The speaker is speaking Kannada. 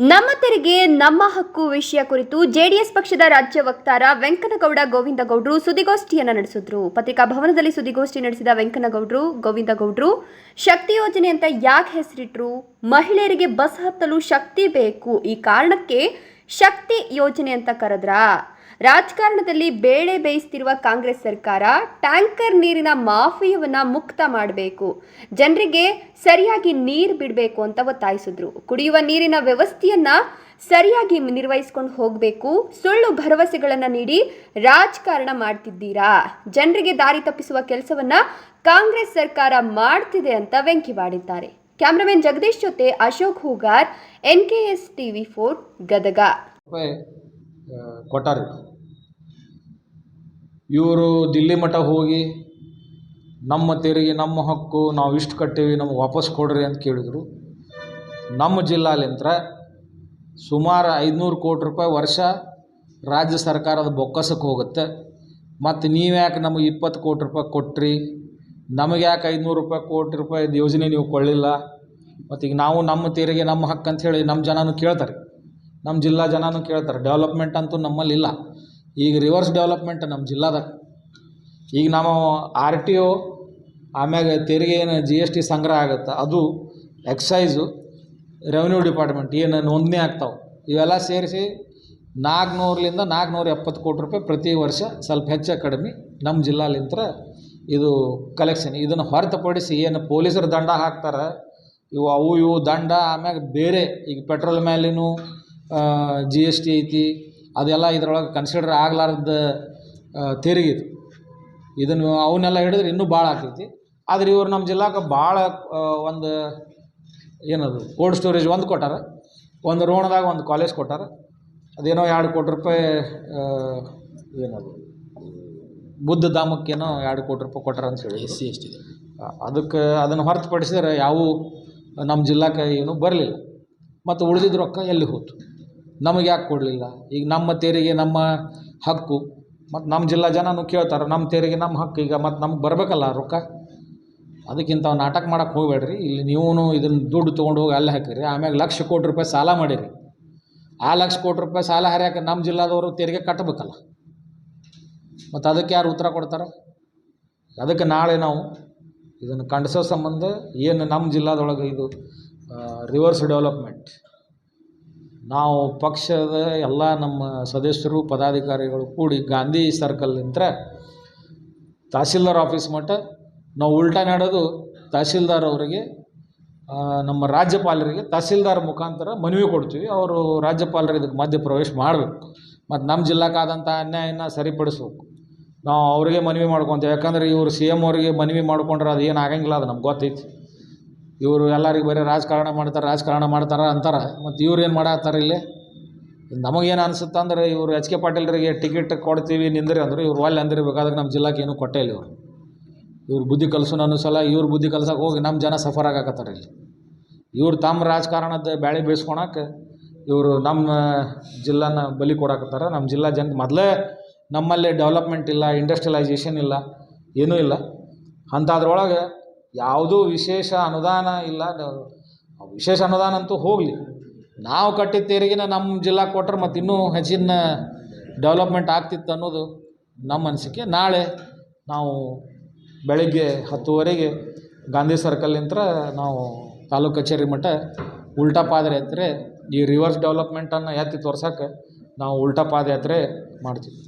ನಮ್ಮ ತೆರಿಗೆ, ನಮ್ಮ ಹಕ್ಕು ವಿಷಯ ಕುರಿತು ಜೆಡಿಎಸ್ ಪಕ್ಷದ ರಾಜ್ಯ ವಕ್ತಾರ ವೆಂಕನಗೌಡ ಗೋವಿಂದಗೌಡರು ಸುದ್ದಿಗೋಷ್ಠಿಯನ್ನು ನಡೆಸಿದ್ರು. ಪತ್ರಿಕಾ ಭವನದಲ್ಲಿ ಸುದ್ದಿಗೋಷ್ಠಿ ನಡೆಸಿದ ವೆಂಕನಗೌಡರು ಗೋವಿಂದಗೌಡರು, ಶಕ್ತಿ ಯೋಜನೆ ಅಂತ ಯಾಕೆ ಹೆಸರಿಟ್ರು? ಮಹಿಳೆಯರಿಗೆ ಬಸ್ ಹತ್ತಲು ಶಕ್ತಿ ಬೇಕು. ಈ ಕಾರಣಕ್ಕೆ ಶಕ್ತಿ ಯೋಜನೆ ಅಂತ ಕರೆದ್ರಾ? ರಾಜಕಾರಣದಲ್ಲಿ ಬೇಳೆ ಬೇಯಿಸ್ತಿರುವ ಕಾಂಗ್ರೆಸ್ ಸರ್ಕಾರ ಟ್ಯಾಂಕರ್ ನೀರಿನ ಮಾಫಿಯವನ್ನ ಮುಕ್ತ ಮಾಡಬೇಕು. ಜನರಿಗೆ ಸರಿಯಾಗಿ ನೀರು ಬಿಡಬೇಕು ಅಂತ ಒತ್ತಾಯಿಸಿದ್ರು. ಕುಡಿಯುವ ನೀರಿನ ವ್ಯವಸ್ಥೆಯನ್ನ ಸರಿಯಾಗಿ ನಿರ್ವಹಿಸ್ಕೊಂಡು ಹೋಗಬೇಕು. ಸುಳ್ಳು ಭರವಸೆಗಳನ್ನ ನೀಡಿ ರಾಜಕಾರಣ ಮಾಡ್ತಿದ್ದೀರಾ? ಜನರಿಗೆ ದಾರಿ ತಪ್ಪಿಸುವ ಕೆಲಸವನ್ನ ಕಾಂಗ್ರೆಸ್ ಸರ್ಕಾರ ಮಾಡ್ತಿದೆ ಅಂತ ವ್ಯಂಗ್ಯವಾಡಿದ್ದಾರೆ ಕ್ಯಾಮ್ರಾಮನ್ ಜಗದೀಶ್ ಜೊತೆ Ashok Hugar N K S TV for Gadag. ಕೊಟ್ಟಾರೆ. ಇವರು ದಿಲ್ಲಿ ಮಠ ಹೋಗಿ, ನಮ್ಮ ತೆರಿಗೆ, ನಮ್ಮ ಹಕ್ಕು, ನಾವು ಇಷ್ಟು ಕಟ್ಟೀವಿ, ನಮ್ಗೆ ವಾಪಸ್ ಕೊಡ್ರಿ ಅಂತ ಕೇಳಿದರು. ನಮ್ಮ ಜಿಲ್ಲಾಲಿಂತ್ರ ಸುಮಾರು ಐದುನೂರು ಕೋಟಿ ರೂಪಾಯಿ ವರ್ಷ ರಾಜ್ಯ ಸರ್ಕಾರದ ಬೊಕ್ಕಸಕ್ಕೆ ಹೋಗುತ್ತೆ. ಮತ್ತು ನೀವ್ಯಾಕೆ ನಮಗೆ ಇಪ್ಪತ್ತು ಕೋಟಿ ರೂಪಾಯಿ ಕೊಟ್ರಿ? ನಮಗೆ ಯಾಕೆ ಐದುನೂರು ರೂಪಾಯಿ ಕೋಟಿ ರೂಪಾಯಿ ಯೋಜನೆ ನೀವು ಕೊಳ್ಳಿಲ್ಲ ಮತ್ತು ಈಗ ನಾವು ನಮ್ಮ ತೆರಿಗೆ, ನಮ್ಮ ಹಕ್ಕು ಅಂತ ಹೇಳಿ ನಮ್ಮ ಜನನೂ ಕೇಳ್ತಾರೆ. ನಮ್ಮ ಜಿಲ್ಲಾ ಜನನೂ ಕೇಳ್ತಾರೆ ಡೆವಲಪ್ಮೆಂಟ್ ಅಂತೂ ನಮ್ಮಲ್ಲಿ ಇಲ್ಲ. ಈಗ ರಿವರ್ಸ್ ಡೆವಲಪ್ಮೆಂಟ್ ನಮ್ಮ ಜಿಲ್ಲಾದಾಗ. ಈಗ ನಾವು ಆರ್ ಟಿ ಒ ಆಮ್ಯಾಗ ತೆರಿಗೆ ಏನು ಜಿ ಎಸ್ ಟಿ ಸಂಗ್ರಹ ಆಗುತ್ತೆ, ಅದು ಎಕ್ಸೈಸು ರೆವೆನ್ಯೂ ಡಿಪಾರ್ಟ್ಮೆಂಟ್ ಏನು ನೋಂದಣಿ ಆಗ್ತಾವೆ. ಇವೆಲ್ಲ ಸೇರಿಸಿ ನಾಲ್ಕುನೂರಲಿಂದ ನಾಲ್ಕುನೂರ ಎಪ್ಪತ್ತು ಕೋಟಿ ರೂಪಾಯಿ ಪ್ರತಿ ವರ್ಷ ಸ್ವಲ್ಪ ಹೆಚ್ಚು ಕಡಿಮೆ ನಮ್ಮ ಜಿಲ್ಲಾಲಿಂತ್ರ ಇದು ಕಲೆಕ್ಷನ್ ಇದನ್ನು ಹೊರತುಪಡಿಸಿ ಏನು ಪೊಲೀಸರು ದಂಡ ಹಾಕ್ತಾರೆ, ಇವು ಅವು ಇವು ದಂಡ ಆಮ್ಯಾಗ ಬೇರೆ. ಈಗ ಪೆಟ್ರೋಲ್ ಮೇಲಿನೂ ಜಿ ಎಸ್ ಟಿ ಐತಿ ಅದೆಲ್ಲ ಇದ್ರೊಳಗೆ ಕನ್ಸಿಡರ್ ಆಗ್ಲಾರ್ದ ತೆರಿಗೆ ಇದು. ಇದನ್ನು ಅವನ್ನೆಲ್ಲ ಹಿಡಿದ್ರೆ ಇನ್ನೂ ಭಾಳ ಆಗ್ತೈತಿ ಆದ್ರೆ ಇವ್ರು ನಮ್ಮ ಜಿಲ್ಲಾಕ್ಕೆ ಭಾಳ ಒಂದು ಏನದು ಕೋಲ್ಡ್ ಸ್ಟೋರೇಜ್ ಒಂದು ಕೊಟ್ಟಾರ. ಒಂದು ರೋಣದಾಗ ಒಂದು ಕಾಲೇಜ್ ಕೊಟ್ಟಾರ. ಅದೇನೋ ಎರಡು ಕೋಟಿ ರೂಪಾಯಿ ಏನದು ಬುದ್ಧ ಧಾಮಕ್ಕೇನೋ ಎರಡು ಕೋಟಿ ರೂಪಾಯಿ ಕೊಟ್ಟಾರ ಅಂತ ಹೇಳಿ ಎಸ್ ಸಿ ಎಸ್ ಟಿ. ಅದಕ್ಕೆ ಅದನ್ನು ಹೊರತುಪಡಿಸಿದ್ರೆ ಯಾವೂ ನಮ್ಮ ಜಿಲ್ಲಾಕ ಏನೂ ಬರಲಿಲ್ಲ. ಮತ್ತು ಉಳಿದಿದ್ದ ರೊಕ್ಕ ಎಲ್ಲಿ ಹೋಯ್ತು ನಮಗೆ ಯಾಕೆ ಕೊಡಲಿಲ್ಲ? ಈಗ ನಮ್ಮ ತೆರಿಗೆ ನಮ್ಮ ಹಕ್ಕು. ಮತ್ತು ನಮ್ಮ ಜಿಲ್ಲಾ ಜನನೂ ಕೇಳ್ತಾರೆ ನಮ್ಮ ತೆರಿಗೆ ನಮ್ಮ ಹಕ್ಕು. ಈಗ ಮತ್ತು ನಮ್ಗೆ ಬರಬೇಕಲ್ಲ ರೊಕ್ಕ? ಅದಕ್ಕಿಂತ ನಾಟಕ ಮಾಡಕ್ಕೆ ಹೋಗಬೇಡ್ರಿ. ಇಲ್ಲಿ ನೀವು ಇದನ್ನು ದುಡ್ಡು ತೊಗೊಂಡು ಹೋಗಿ ಅಲ್ಲಿ ಹಾಕಿರಿ. ಆಮ್ಯಾಗ ಲಕ್ಷ ಕೋಟಿ ರೂಪಾಯಿ ಸಾಲ ಮಾಡಿರಿ. ಆ ಲಕ್ಷ ಕೋಟಿ ರೂಪಾಯಿ ಸಾಲ ಹರಿಯಾಕೆ ನಮ್ಮ ಜಿಲ್ಲಾದವರು ತೆರಿಗೆ ಕಟ್ಟಬೇಕಲ್ಲ ಮತ್ತು ಅದಕ್ಕೆ ಯಾರು ಉತ್ತರ ಕೊಡ್ತಾರೆ? ಅದಕ್ಕೆ ನಾಳೆ ನಾವು ಇದನ್ನು ಖಂಡಿಸೋ ಸಂಬಂಧ ಏನು ನಮ್ಮ ಜಿಲ್ಲಾದೊಳಗೆ ಇದು ರಿವರ್ಸ್ ಡೆವಲಪ್ಮೆಂಟ್ ನಾವು ಪಕ್ಷದ ಎಲ್ಲ ನಮ್ಮ ಸದಸ್ಯರು, ಪದಾಧಿಕಾರಿಗಳು ಕೂಡಿ ಗಾಂಧಿ ಸರ್ಕಲ್ನಿಂದ ತಹಸೀಲ್ದಾರ್ ಆಫೀಸ್ ಮಟ್ಟ ನಾವು ಉಲ್ಟಾ ನಡೆದು ತಹಸೀಲ್ದಾರ್ ಅವರಿಗೆ ನಮ್ಮ ರಾಜ್ಯಪಾಲರಿಗೆ ತಹಸೀಲ್ದಾರ್ ಮುಖಾಂತರ ಮನವಿ ಕೊಡ್ತೀವಿ. ಅವರು ರಾಜ್ಯಪಾಲರು ಇದಕ್ಕೆ ಮಧ್ಯ ಪ್ರವೇಶ ಮಾಡಬೇಕು. ಮತ್ತು ನಮ್ಮ ಜಿಲ್ಲಾಕ್ಕಾದಂಥ ಅನ್ಯಾಯನ ಸರಿಪಡಿಸ್ಬೇಕು. ನಾವು ಅವರಿಗೆ ಮನವಿ ಮಾಡ್ಕೊತೇವೆ. ಯಾಕಂದ್ರೆ ಇವರು ಸಿ ಎಂ ಅವರಿಗೆ ಮನವಿ ಮಾಡ್ಕೊಂಡ್ರೆ ಅದು ಏನು ಆಗಂಗಿಲ್ಲ, ಅದು ನಮ್ಗೆ ಗೊತ್ತೈತಿ. ಇವರು ಎಲ್ಲರಿಗೆ ಬರೀ ರಾಜಕಾರಣ ಮಾಡ್ತಾರೆ ರಾಜಕಾರಣ ಮಾಡ್ತಾರೆ ಅಂತಾರೆ. ಮತ್ತು ಇವ್ರು ಏನು ಮಾಡತ್ತಾರೆ ಇಲ್ಲಿ? ನಮಗೇನು ಅನ್ಸುತ್ತೆ ಅಂದ್ರೆ ಇವರು ಎಚ್ ಕೆ ಪಾಟೀಲ್ರಿಗೆ ಟಿಕೆಟ್ ಕೊಡ್ತೀವಿ ನಿಂದ್ರಿ ಅಂದ್ರೆ, ಇವ್ರು ಒಳ್ಳೆ ಅಂದಿರ್ಬೇಕಾದ್ರೆ ನಮ್ಮ ಜಿಲ್ಲಾಕ್ಕೆ ಏನು ಕೊಟ್ಟೇ ಇಲ್ಲ ಇವರು. ಇವ್ರು ಬುದ್ಧಿ ಕಲ್ಸೋಣ ಅನ್ನಿಸಲ್ಲ ಸಲ ಇವ್ರು ಬುದ್ಧಿ ಕಲ್ಸಕ್ಕೆ ಹೋಗಿ ನಮ್ಮ ಜನ ಸಫರ್ ಆಗಾಕತ್ತಾರೆ ಇಲ್ಲಿ. ಇವ್ರು ತಮ್ಮ ರಾಜಕಾರಣದ ಬ್ಯಾಳಿ ಬೇಯಿಸ್ಕೊಳಕ್ಕೆ ಇವರು ನಮ್ಮ ಜಿಲ್ಲಾನ ಬಲಿ ಕೊಡಾಕತ್ತಾರ. ನಮ್ಮ ಜಿಲ್ಲಾ ಜನ ಮೊದಲೇ ನಮ್ಮಲ್ಲಿ ಡೆವಲಪ್ಮೆಂಟ್ ಇಲ್ಲ ಇಂಡಸ್ಟ್ರಿಯಲೈಸೇಷನ್ ಇಲ್ಲ, ಏನೂ ಇಲ್ಲ. ಅಂಥದ್ರೊಳಗೆ ಯಾವುದೂ ವಿಶೇಷ ಅನುದಾನ ಇಲ್ಲ. ವಿಶೇಷ ಅನುದಾನ ಅಂತೂ ಹೋಗಲಿ. ನಾವು ಕಟ್ಟಿದ ತೆರಿಗೆನ ನಮ್ಮ ಜಿಲ್ಲಾ ಕೊಟ್ಟರೆ ಮತ್ತು ಇನ್ನೂ ಹೆಚ್ಚಿನ ಡೆವಲಪ್ಮೆಂಟ್ ಆಗ್ತಿತ್ತು ಅನ್ನೋದು ನಮ್ಮ ಅನಿಸಿಕೆ. ನಾಳೆ ನಾವು ಬೆಳಗ್ಗೆ ಹತ್ತುವರೆಗೆ ಗಾಂಧಿ ಸರ್ಕಲ್ನಿಂದ ನಾವು ತಾಲೂಕು ಕಚೇರಿ ಮಟ್ಟ ಉಲ್ಟಾ ಪಾದಯಾತ್ರೆ, ಈ ರಿವರ್ಸ್ ಡೆವಲಪ್ಮೆಂಟನ್ನು ಎತ್ತಿ ತೋರ್ಸೋಕ್ಕೆ ನಾವು ಉಲ್ಟಾ ಪಾದಯಾತ್ರೆ ಮಾಡ್ತೀವಿ.